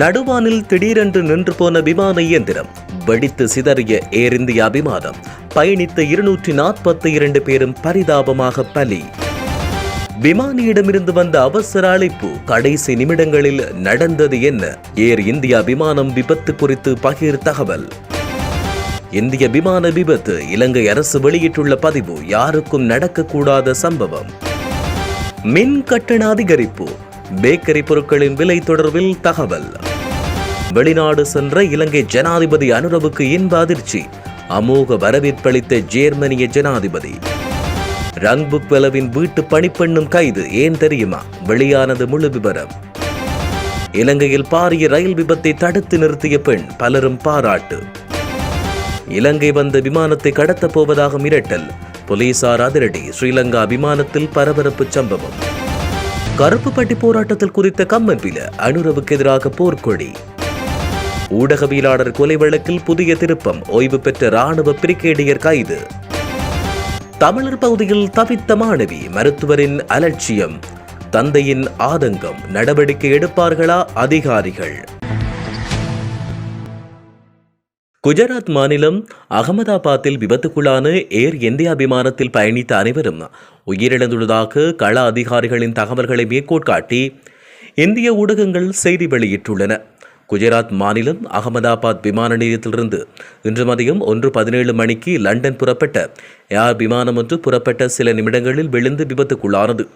நடுவானில் திடீரென்று நின்று போன விமான இயந்திரம் வெடித்து சிதறிய ஏர் இந்தியா விமானம் பயணித்த இருநூற்றி நாற்பத்தி இரண்டு பேரும் பரிதாபமாக பலி. விமானியிடமிருந்து வந்த அவசர அழைப்பு கடைசி நிமிடங்களில் நடந்தது என்ன? ஏர் இந்தியா விமானம் விபத்து குறித்து பகிர் தகவல். இந்திய விமான விபத்து இலங்கை அரசு வெளியிட்டுள்ள பதிவு யாருக்கும் நடக்கக்கூடாத சம்பவம். மின் கட்டண அதிகரிப்பு பேக்கரி பொருட்களின் விலை தொடர்பில் தகவல். வெளிநாடு சென்ற இலங்கை ஜனாதிபதி அனுரவுக்கு இன்ப அதிர்ச்சி. அமோக வரவேற்பளித்த ஜேர்மனிய ஜனாதிபதி. ரங்புக் வெலவின் வீட்டு பணிப்பெண்ணும் கைது ஏன் தெரியுமா? வெளியானது முழு விவரம் இலங்கையில் பாரிய ரயில் விபத்தை தடுத்து நிறுத்திய பெண் பலரும் பாராட்டு. இலங்கை வந்த விமானத்தை கடத்தப் போவதாக மிரட்டல். போலீசார் அதிரடி ஸ்ரீலங்கா விமானத்தில் பரபரப்பு சம்பவம். கருப்பு பட்டி போராட்டத்தில் குறித்த கம்மன்பில அனுரவுக்கு எதிராக போர்க்கொடி. ஊடகவியலாளர் கொலை வழக்கில் புதிய திருப்பம் ஓய்வு பெற்ற ராணுவ பிரிகேடியர் கைது. தமிழர் பகுதியில் தவித்த மாணவி மருத்துவரின் அலட்சியம். தந்தையின் ஆதங்கம் நடவடிக்கை எடுப்பார்களா அதிகாரிகள்? குஜராத் மாநிலம் அகமதாபாத்தில் விபத்துக்குள்ளான ஏர் இந்தியா விமானத்தில் பயணித்த அனைவரும் உயிரிழந்துள்ளதாக கள அதிகாரிகளின் தகவல்களை மேற்கோட்காட்டி இந்திய ஊடகங்கள் செய்தி வெளியிட்டுள்ளன. குஜராத் மாநிலம் அகமதாபாத் விமான நிலையத்திலிருந்து இன்று மதியம் ஒன்று பதினேழு மணிக்கு லண்டன் புறப்பட்ட ஏர் விமானம் ஒன்று புறப்பட்ட சில நிமிடங்களில் விழுந்து விபத்துக்குள்ளானது.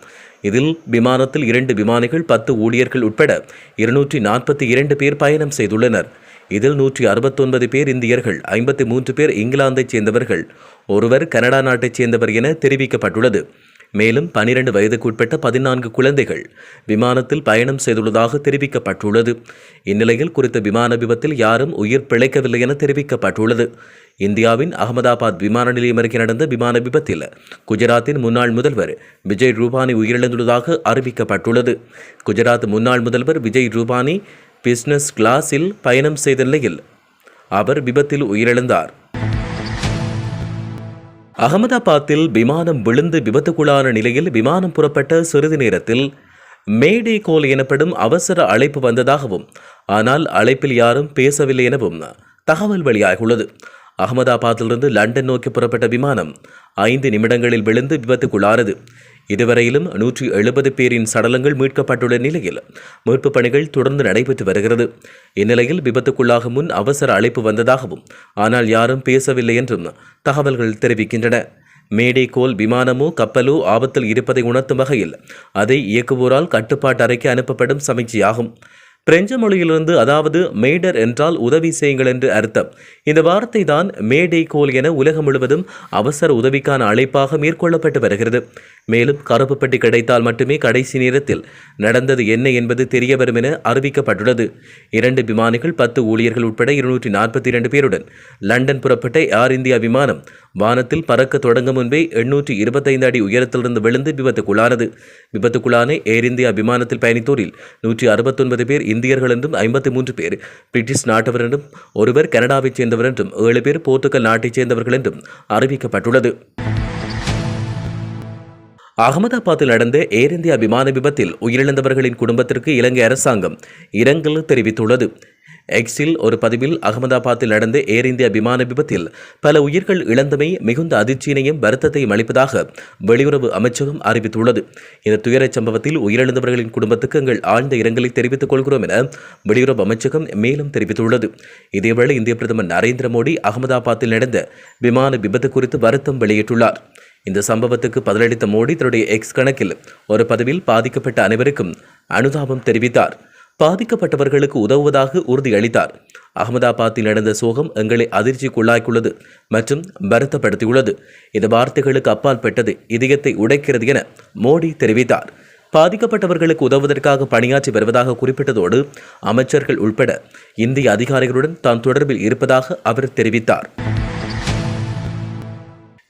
இதில் விமானத்தில் இரண்டு விமானிகள் பத்து ஊழியர்கள் உட்பட இருநூற்றி நாற்பத்தி இரண்டு பேர் பயணம் செய்துள்ளனர். இதில் நூற்றி அறுபத்தொன்பது பேர் இந்தியர்கள் ஐம்பத்தி மூன்று பேர் இங்கிலாந்தைச் சேர்ந்தவர்கள். ஒருவர் கனடா நாட்டைச் சேர்ந்தவர் என தெரிவிக்கப்பட்டுள்ளது. மேலும் பனிரெண்டு வயதுக்குட்பட்ட பதினான்கு குழந்தைகள் விமானத்தில் பயணம் செய்துள்ளதாக தெரிவிக்கப்பட்டுள்ளது. இந்நிலையில் குறித்த விமான விபத்தில் யாரும் உயிர் பிழைக்கவில்லை என தெரிவிக்கப்பட்டுள்ளது. இந்தியாவின் அகமதாபாத் விமான நிலையம் அருகே நடந்த விமான விபத்தில் குஜராத்தின் முன்னாள் முதல்வர் விஜய் ரூபானி உயிரிழந்துள்ளதாக அறிவிக்கப்பட்டுள்ளது. குஜராத் முன்னாள் முதல்வர் விஜய் ரூபானி பிசினஸ் கிளாஸில் பயணம் செய்த நிலையில் அவர் விபத்தில் உயிரிழந்தார். அகமதாபாத்தில் விமானம் விழுந்து விபத்துக்குள்ளான நிலையில் விமானம் புறப்பட்ட சிறிது நேரத்தில் மேடே கோல் எனப்படும் அவசர அழைப்பு வந்ததாகவும் ஆனால் அழைப்பில் யாரும் பேசவில்லை எனவும் தகவல் வெளியாகியுள்ளது. அகமதாபாத்திலிருந்து லண்டன் நோக்கி புறப்பட்ட விமானம் ஐந்து நிமிடங்களில் விழுந்து விபத்துக்குள்ளானது. இதுவரையிலும் நூற்றி எழுபது பேரின் சடலங்கள் மீட்கப்பட்டுள்ள நிலையில் மீட்புப் பணிகள் தொடர்ந்து நடைபெற்று வருகிறது. இந்நிலையில் விபத்துக்குள்ளாகும் முன் அவசர அழைப்பு வந்ததாகவும் ஆனால் யாரும் பேசவில்லை என்றும் தகவல்கள் தெரிவிக்கின்றன. மேடை கோல் விமானமோ கப்பலோ ஆபத்தில் இருப்பதை உணர்த்தும் வகையில் அதை இயக்குவோரால் கட்டுப்பாட்டு அறைக்கு அனுப்பப்படும் சமீட்சையாகும் பிரெஞ்சு மொழியிலிருந்து அதாவது மேடர் என்றால் உதவி செய்யுங்கள் என்று அர்த்தம். இந்த வார்த்தை தான் மேடை கோல் என உலகம் முழுவதும் அவசர உதவிக்கான அழைப்பாக மேற்கொள்ளப்பட்டு வருகிறது. மேலும் கருப்பு பெட்டி கிடைத்தால் மட்டுமே கடைசி நேரத்தில் நடந்தது என்ன என்பது தெரியவரும் என அறிவிக்கப்பட்டுள்ளது. இரண்டு விமானிகள் பத்து ஊழியர்கள் உட்பட இருநூற்றி நாற்பத்தி இரண்டு பேருடன் லண்டன் புறப்பட்ட ஏர் இந்தியா விமானம் வானத்தில் பறக்க தொடங்கும் முன்பே எண்ணூற்றி இருபத்தைந்து அடி உயரத்திலிருந்து விழுந்து விபத்துக்குள்ளானது. விபத்துக்குள்ளான ஏர் இந்தியா விமானத்தில் பயணித்தோரில் நூற்றி அறுபத்தொன்பது பேர் இந்தியர்கள் என்றும் ஐம்பத்தி மூன்று பேர் பிரிட்டிஷ் நாட்டவர் என்றும் ஒருவர் கனடாவைச் சேர்ந்தவர் என்றும் ஏழு பேர் போர்த்துகல் நாட்டைச் சேர்ந்தவர்கள் என்றும் அறிவிக்கப்பட்டுள்ளது. அகமதாபாத்தில் நடந்த ஏர் இந்தியா விமான விபத்தில் உயிரிழந்தவர்களின் குடும்பத்திற்கு இலங்கை அரசாங்கம் இரங்கல் தெரிவித்துள்ளது. எக்ஸில் ஒரு பதிவில் அகமதாபாத்தில் நடந்த ஏர் இந்தியா விமான விபத்தில் பல உயிர்கள் இழந்தமை மிகுந்த அதிர்ச்சியினையும் வருத்தத்தையும் அளிப்பதாக வெளியுறவு அமைச்சகம் அறிவித்துள்ளது. இந்த துயரச் சம்பவத்தில் உயிரிழந்தவர்களின் குடும்பத்துக்கு எங்கள் ஆழ்ந்த இரங்கலை தெரிவித்துக் கொள்கிறோம் என வெளியுறவு அமைச்சகம் மேலும் தெரிவித்துள்ளது. இதேவேளை இந்திய பிரதமர் நரேந்திர மோடி அகமதாபாத்தில் நடந்த விமான விபத்து குறித்து வருத்தம் வெளியிட்டுள்ளார். இந்த சம்பவத்துக்கு பதிலளித்த மோடி தன்னுடைய எக்ஸ் கணக்கில் ஒரு பதிவில் பாதிக்கப்பட்ட அனைவருக்கும் அனுதாபம் தெரிவித்தார். பாதிக்கப்பட்டவர்களுக்கு உதவுவதாக உறுதியளித்தார். அகமதாபாத்தில் நடந்த சோகம் எங்களை அதிர்ச்சிக்குள்ளாக்கியுள்ளது மற்றும் வருத்தப்படுத்தியுள்ளது. இந்த வார்த்தைகளுக்கு அப்பால் பெற்றது இதயத்தை உடைக்கிறது என மோடி தெரிவித்தார். பாதிக்கப்பட்டவர்களுக்கு உதவுவதற்காக பணியாற்றி வருவதாக குறிப்பிட்டதோடு அமைச்சர்கள் உள்பட இந்திய அதிகாரிகளுடன் தான் தொடர்பில் இருப்பதாக அவர் தெரிவித்தார்.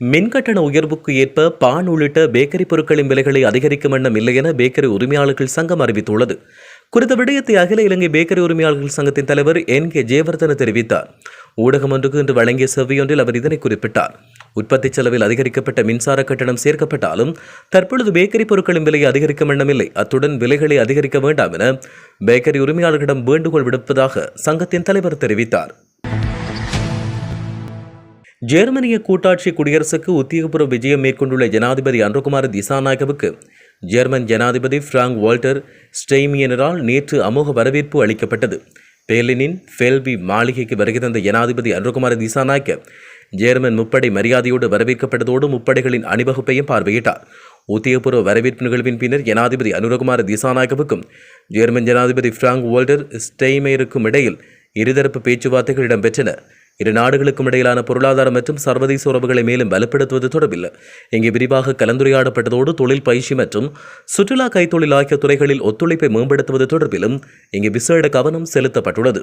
மின்கட்டண உயர்வுக்கு ஏற்ப பான் உள்ளிட்ட பேக்கரி பொருட்களின் விலைகளை அதிகரிக்கும் எண்ணம் இல்லை என பேக்கரி உரிமையாளர்கள் சங்கம் அறிவித்துள்ளது. குறித்த விடயத்தை அகில இலங்கை பேக்கரி உரிமையாளர்கள் சங்கத்தின் தலைவர் என். கே. ஜெயவர்தன தெரிவித்தார். ஊடகம் ஒன்றுக்கு இன்று வழங்கிய செவ்வியொன்றில் அவர் இதனை குறிப்பிட்டார். உற்பத்தி செலவில் அதிகரிக்கப்பட்ட மின்சார கட்டணம் சேர்க்கப்பட்டாலும் தற்பொழுது பேக்கரி பொருட்களின் விலையை அதிகரிக்க எண்ணமில்லை அத்துடன் விலைகளை அதிகரிக்க வேண்டாம் என பேக்கரி உரிமையாளர்களிடம் வேண்டுகோள் விடுப்பதாக சங்கத்தின் தலைவர் தெரிவித்தார். ஜெர்மனிய கூட்டாட்சி குடியரசுக்கு உத்தியோகபூர்வ விஜயம் மேற்கொண்டுள்ள ஜனாதிபதி அன்ருகுமார் திசாநாயகவுக்கு ஜெர்மன் ஜனாதிபதி பிராங்க் வால்டர் ஸ்டெய்மியனரால் நேற்று அமோக வரவேற்பு அளிக்கப்பட்டது. பேர்லினின் ஃபெல்பி மாளிகைக்கு வருகை தந்த ஜனாதிபதி அன்ருகுமார் திசாநாயக்க ஜெர்மன் முப்படை மரியாதையோடு வரவேற்கப்பட்டதோடு முப்படைகளின் அணிவகுப்பையும் பார்வையிட்டார். உத்தியோகபூர்வ வரவேற்பு நிகழ்வின் பின்னர் ஜனாதிபதி அனுரகுமார் திசாநாயகவுக்கும் ஜெர்மன் ஜனாதிபதி பிராங்க் வால்டர் ஸ்டெய்மேருக்கும் இடையில் இருதரப்பு பேச்சுவார்த்தைகள் இடம்பெற்றன. இரு நாடுகளுக்கும் இடையிலான பொருளாதார மற்றும் சர்வதேச உறவுகளை மேலும் வலுப்படுத்துவது தொடர்பில் இங்கே விரிவாக கலந்துரையாடப்பட்டதோடு தொழில் பயிற்சி மற்றும் சுற்றுலா கைத்தொழில் ஆகிய துறைகளில் ஒத்துழைப்பை மேம்படுத்துவது தொடர்பிலும் இங்கு விசேட கவனம் செலுத்தப்பட்டுள்ளது.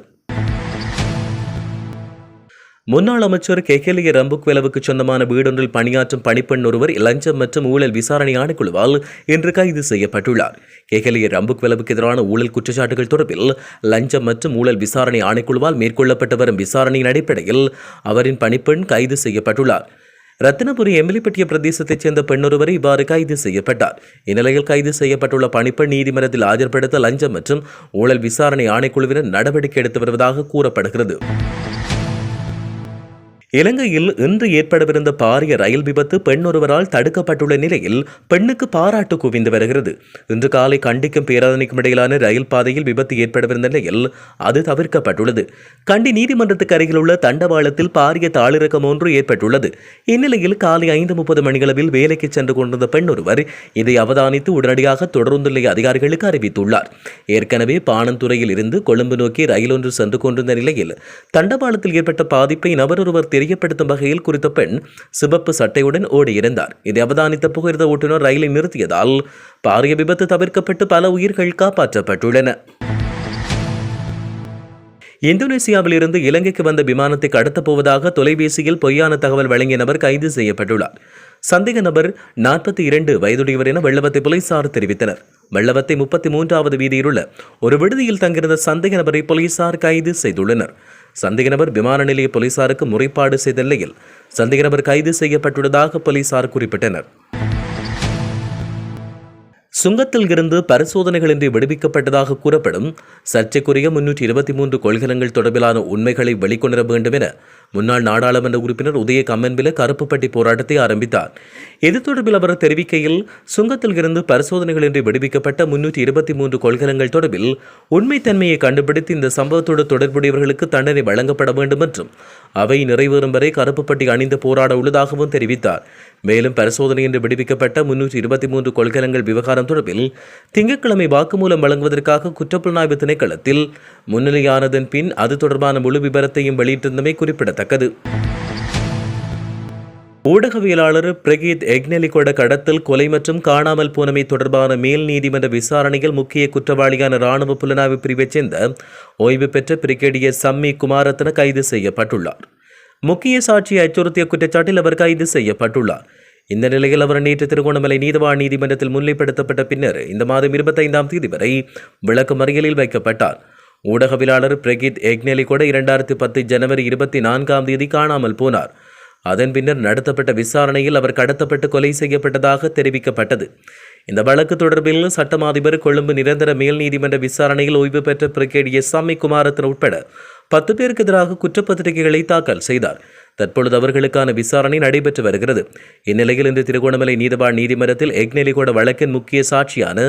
முன்னாள் அமைச்சர் கெகலிய ரம்புக்வெலவுக்கு சொந்தமான வீடொன்றில் பணியாற்றும் பணிப்பெண் ஒருவர் லஞ்சம் மற்றும் ஊழல் விசாரணை ஆணைக்குழுவால் இன்று கைது செய்யப்பட்டுள்ளார். கெகலிய ரம்புக்வெலவுக்கு எதிரான ஊழல் குற்றச்சாட்டுகள் தொடர்பில் லஞ்சம் மற்றும் ஊழல் விசாரணை ஆணைக்குழுவால் மேற்கொள்ளப்பட்டு வரும் விசாரணையின் அடிப்படையில் அவரின் பணிப்பெண் கைது செய்யப்பட்டுள்ளார். ரத்தினபுரி எம்எல்ஏப்பட்டிய பிரதேசத்தைச் சேர்ந்த பெண்ணொருவர் இவ்வாறு கைது செய்யப்பட்டார். இந்நிலையில் கைது செய்யப்பட்டுள்ள பணிப்பெண் நீதிமன்றத்தில் ஆஜர்படுத்த லஞ்சம் மற்றும் ஊழல் விசாரணை ஆணைக்குழுவினர் நடவடிக்கை எடுத்து வருவதாக கூறப்படுகிறது. இலங்கையில் இன்று ஏற்படவிருந்த பாரிய ரயில் விபத்து பெண் ஒருவரால் தடுக்கப்பட்டுள்ள நிலையில் பெண்ணுக்கு பாராட்டு குவிந்து வருகிறது. இன்று காலை கண்டிக்கும் பேராதனைக்கும் இடையிலான ரயில் பாதையில் விபத்து ஏற்படவிருந்த நிலையில் அது தவிர்க்கப்பட்டுள்ளது. கண்டி நீதிமன்றத்துக்கு அருகில் உள்ள தண்டவாளத்தில் பாரிய தாளிறக்கம் ஒன்று ஏற்பட்டுள்ளது. இந்நிலையில் காலை ஐந்து முப்பது மணிகளவில் வேலைக்கு சென்று கொண்டிருந்த பெண் ஒருவர் இதை அவதானித்து உடனடியாக தொடர்ந்து நிலைய அதிகாரிகளுக்கு அறிவித்துள்ளார். ஏற்கனவே பாணந்துறையில் இருந்து கொழும்பு நோக்கி ரயில் ஒன்று சென்று கொண்டிருந்த நிலையில் தண்டவாளத்தில் ஏற்பட்ட பாதிப்பை நபரொருவர் தெரியப்படுத்தும் வகையில் குறித்த பெண் சிவப்பு சட்டையுடன் ஓடியிருந்தார். இதை அவதானித்த புகையிரத ஓட்டுநர் ரயிலை நிறுத்தியதால் பாரிய விபத்து தவிர்க்கப்பட்டு பல உயிர்கள் காப்பாற்றப்பட்டுள்ளன. இந்தோனேசியாவிலிருந்து இலங்கைக்கு வந்த விமானத்தை கடத்தப் போவதாக தொலைபேசியில் பொய்யான தகவல் வழங்கிய நபர் கைது செய்யப்பட்டுள்ளார். சந்தேக நபர் நாற்பத்தி இரண்டு வயதுடையவர் என வெள்ளவத்தை போலீசார் தெரிவித்தனர். வெள்ளவத்தை முப்பத்தி மூன்றாவது வீதியில் உள்ள ஒரு விடுதியில் தங்கியிருந்த சந்தேக நபரை போலீசார் கைது செய்துள்ளனர். சந்தேக நபர் விமான நிலைய போலீசாருக்கு முறைப்பாடு செய்த நிலையில் சந்தேக நபர் கைது செய்யப்பட்டுள்ளதாக போலீசார் குறிப்பிட்டனர். சுங்கத்தில் இருந்து பரிசோதனைகளின்றி விடுவிக்கப்பட்டதாக கூறப்படும் சர்ச்சைக்குரிய முன்னூற்றி இருபத்தி மூன்று கொள்கலங்கள் தொடர்பிலான உண்மைகளை வெளிக்கொணர வேண்டும் என முன்னாள் நாடாளுமன்ற உறுப்பினர் உதய கம்மன்பில கருப்புப்பட்டி போராட்டத்தை ஆரம்பித்தார். இது தொடர்பில் அவர் தெரிவிக்கையில் சுங்கத்தில் இருந்து பரிசோதனைகளின்றி விடுவிக்கப்பட்ட முன்னூற்றி இருபத்தி மூன்று கொள்கலங்கள் தொடர்பில் உண்மைத்தன்மையை கண்டுபிடித்து இந்த சம்பவத்தோடு தொடர்புடையவர்களுக்கு தண்டனை வழங்கப்பட வேண்டும் என்றும் அவை நிறைவேறும் வரை கருப்புப்பட்டி அணிந்து போராட உள்ளதாகவும் தெரிவித்தார். மேலும் பரிசோதனையின்றி விடுவிக்கப்பட்ட முன்னூற்றி இருபத்தி மூன்று கொள்கலங்கள் விவகாரம் தொடர்பில் திங்கட்கிழமை வாக்குமூலம் வழங்குவதற்காக குற்றப்புலனாய்வு திணைக்களத்தில் முன்னிலையானதன் பின் அது தொடர்பான முழு விபரத்தையும் வெளியிட்டிருந்தமை குறிப்பிடத்தக்கது. ஊடகவியலாளர் பிரகீத் எக்னெலிகொட கடத்தல் கொலை மற்றும் காணாமல் போனமை தொடர்பான மேல் நீதிமன்ற விசாரணையில் முக்கிய குற்றவாளியான ராணுவ புலனாய்வு பிரிவைச் சேர்ந்த ஓய்வு பெற்ற பிரிகேடியர் சம்மி குமாரத்தன கைது செய்யப்பட்டுள்ளார். முக்கிய சாட்சியை அச்சுறுத்திய குற்றச்சாட்டில் அவர் கைது செய்யப்பட்டுள்ளார். இந்த நிலையில் அவர் நேற்று திருகோணமலை நீதவான் நீதிமன்றத்தில் முன்னிலைப்படுத்தப்பட்ட பின்னர் இந்த மாதம் இருபத்தைந்தாம் தேதி வரை விளக்கு மறியலில் வைக்கப்பட்டார். ஊடகவியலாளர் பிரகித் எக்னெலி கூட இரண்டாயிரத்தி பத்து ஜனவரி இருபத்தி நான்காம் தேதி காணாமல் போனார். அதன் பின்னர் நடத்தப்பட்ட விசாரணையில் அவர் கடத்தப்பட்டு கொலை செய்யப்பட்டதாக தெரிவிக்கப்பட்டது. இந்த வழக்கு தொடர்பில் சட்டம் அதிபர் கொழும்பு நிரந்தர மேல் நீதிமன்ற விசாரணையில் ஓய்வு பெற்ற பிரிகேடியர் சாமி குமாரத்தன் உட்பட பத்து பேருக்கு எதிராக குற்றப்பத்திரிகைகளை தாக்கல் செய்தார். தற்பொழுது அவர்களுக்கான விசாரணை நடைபெற்று வருகிறது. இந்நிலையில் இன்று திருகோணமலை நீதவான் நீதிமன்றத்தில் எக்னெலிகோட வழக்கின் முக்கிய சாட்சியான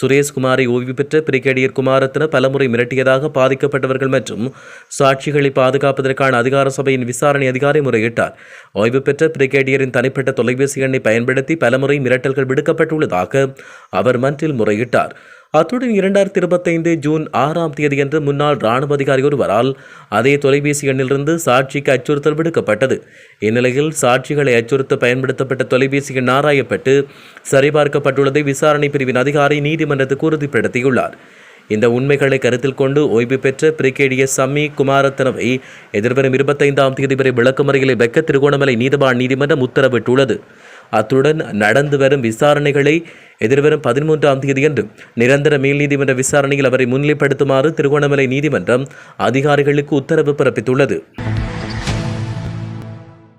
சுரேஷ்குமாரை ஓய்வு பெற்ற பிரிகேடியர் குமாரத்தின பலமுறை மிரட்டியதாக பாதிக்கப்பட்டவர்கள் மற்றும் சாட்சிகளை பாதுகாப்பதற்கான அதிகார சபையின் விசாரணை அதிகாரி முறையிட்டார். ஓய்வு பெற்ற பிரிகேடியரின் தனிப்பட்ட தொலைபேசி எண்ணை பயன்படுத்தி பலமுறை மிரட்டல்கள் விடுக்கப்பட்டுள்ளதாக அவர் மன்றில் முறையிட்டார். அத்துடன் இரண்டாயிரத்தி இருபத்தைந்து ஜூன் ஆறாம் தேதியன்று முன்னாள் ராணுவ அதிகாரி ஒருவரால் அதே தொலைபேசி எண்ணிலிருந்து சாட்சிக்கு அச்சுறுத்தல் விடுக்கப்பட்டது. இந்நிலையில் சாட்சிகளை அச்சுறுத்த பயன்படுத்தப்பட்ட தொலைபேசி எண் ஆராயப்பட்டு சரிபார்க்கப்பட்டுள்ளதை விசாரணை பிரிவின் அதிகாரி நீதிமன்றத்துக்கு உறுதிப்படுத்தியுள்ளார். இந்த உண்மைகளை கருத்தில் கொண்டு ஓய்வு பெற்ற பிரிகேடியர் சம்மி குமாரத்தனவை எதிர்வரும் இருபத்தைந்தாம் தேதி வரை விளக்குமறைகளை வைக்க திருகோணமலை நீதவான் நீதிமன்றம் உத்தரவிட்டுள்ளது. அத்துடன் நடந்து வரும் விசாரணைகளை எதிர்வரும் பதிமூன்றாம் தேதியன்று நிரந்தர மேல் நீதிமன்ற விசாரணையில் அவரை முன்னிலைப்படுத்துமாறு திருகோணமலை நீதிமன்றம் அதிகாரிகளுக்கு உத்தரவு பிறப்பித்துள்ளது.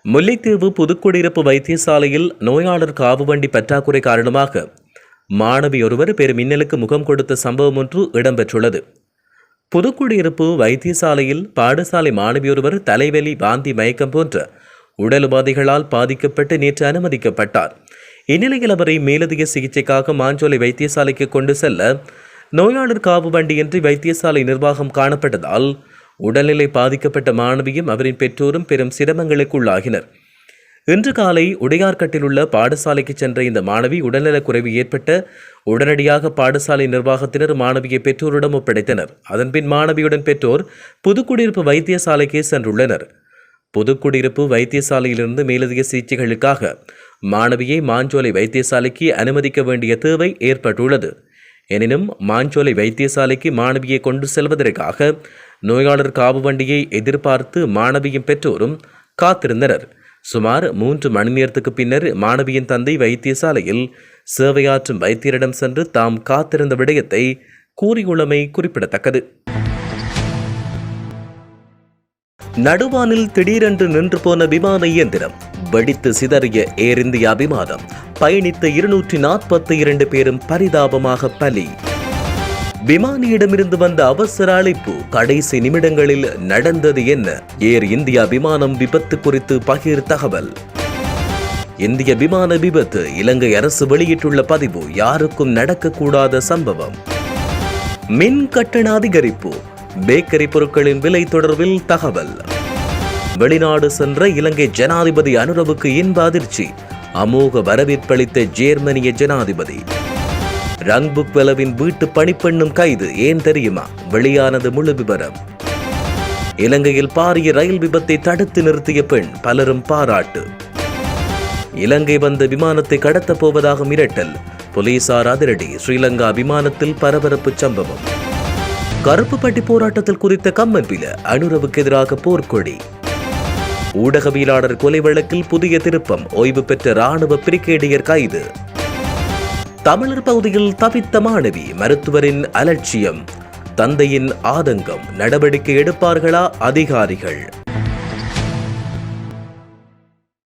முல்லைத்தீவு புதுக்குடியிருப்பு வைத்தியசாலையில் நோயாளர் காவு வண்டி பற்றாக்குறை காரணமாக மாணவி ஒருவர் பெரும் மின்னலுக்கு முகம் கொடுத்த சம்பவம் ஒன்று இடம்பெற்றுள்ளது. புதுக்குடியிருப்பு வைத்தியசாலையில் பாடசாலை மாணவியொருவர் தலைவலி வாந்தி மயக்கம் போன்ற உடல் உபாதைகளால் பாதிக்கப்பட்டு நேற்று அனுமதிக்கப்பட்டார். இந்நிலையில் அவரை மேலதிக சிகிச்சைக்காக மாஞ்சோலை வைத்தியசாலைக்கு கொண்டு செல்ல நோயாளர் காவு வண்டியின்றி வைத்தியசாலை நிர்வாகம் காணப்பட்டதால் உடல்நிலை பாதிக்கப்பட்ட மாணவியும் அவரின் பெற்றோரும் பெரும் சிரமங்களுக்குள்ளாகினர் இன்று காலை உடையார்கட்டில் உள்ள பாடசாலைக்கு சென்ற இந்த மாணவி உடல்நலக் குறைவு ஏற்பட்ட உடனடியாக பாடசாலை நிர்வாகத்தினர் மாணவியை பெற்றோரிடம் ஒப்படைத்தனர். அதன்பின் மாணவியுடன் பெற்றோர் புதுக்குடியிருப்பு வைத்தியசாலைக்கு சென்றுள்ளனர். புதுக்குடியிருப்பு வைத்தியசாலையிலிருந்து மேலதிக சிகிச்சைகளுக்காக மாணவியை மாஞ்சோலை வைத்தியசாலைக்கு அனுமதிக்க வேண்டிய தேவை ஏற்பட்டுள்ளது. எனினும் மாஞ்சோலை வைத்தியசாலைக்கு மாணவியை கொண்டு செல்வதற்காக நோயாளர் காவு வண்டியை எதிர்பார்த்து மாணவியின் பெற்றோரும் காத்திருந்தனர். சுமார் மூன்று மணி நேரத்துக்கு பின்னர் மாணவியின் தந்தை வைத்தியசாலையில் சேவையாற்றும் வைத்தியரிடம் சென்று தாம் காத்திருந்த விடயத்தை கூறியுள்ளமை குறிப்பிடத்தக்கது. நடுவானில் திடீரென்று நின்று போன விமான இயந்திரம் வெடித்து சிதறிய ஏர் இந்தியா விமானம் பயணித்த இருநூற்றி நாற்பத்தி இரண்டு பேரும் பரிதாபமாக பலி. விமானியிடமிருந்து வந்த அவசர அழைப்பு கடைசி நிமிடங்களில் நடந்தது என்ன? ஏர் இந்தியா விமானம் விபத்து குறித்து பகிர் தகவல். இந்திய விமான விபத்து இலங்கை அரசு வெளியிட்டுள்ள பதிவு யாருக்கும் நடக்கக்கூடாத சம்பவம். மின் கட்டண அதிகரிப்பு பேக்கரி பொருட்களின் விலை தொடர்பில் தகவல். வெளிநாடு சென்ற இலங்கை ஜனாதிபதி அனுரவுக்கு இன்ப அதிர்ச்சி. அமோக வரவேற்பளித்த ஜேர்மனிய ஜனாதிபதி. ரங்புக் வெலவின் வீட்டு பணிப்பெண்ணும் கைது ஏன் தெரியுமா? வெளியானது முழு விவரம் இலங்கையில் பாரிய ரயில் விபத்தை தடுத்து நிறுத்திய பெண் பலரும் பாராட்டு. இலங்கை வந்த விமானத்தை கடத்தப் போவதாக மிரட்டல். போலீசார் அதிரடி ஸ்ரீலங்கா விமானத்தில் பரபரப்பு சம்பவம். கருப்பு பட்டி போராட்டத்தில் குறித்த கம்மன்பில அனுரவுக்கு எதிராக போர்க்கொடி. ஊடகவியலாளர் கொலை வழக்கில் புதிய திருப்பம் ஓய்வு பெற்ற ராணுவ பிரிகேடியர் கைது. தமிழர் பகுதியில் தவித்த மாணவி மருத்துவரின் அலட்சியம். தந்தையின் ஆதங்கம் நடவடிக்கை எடுப்பார்களா அதிகாரிகள்?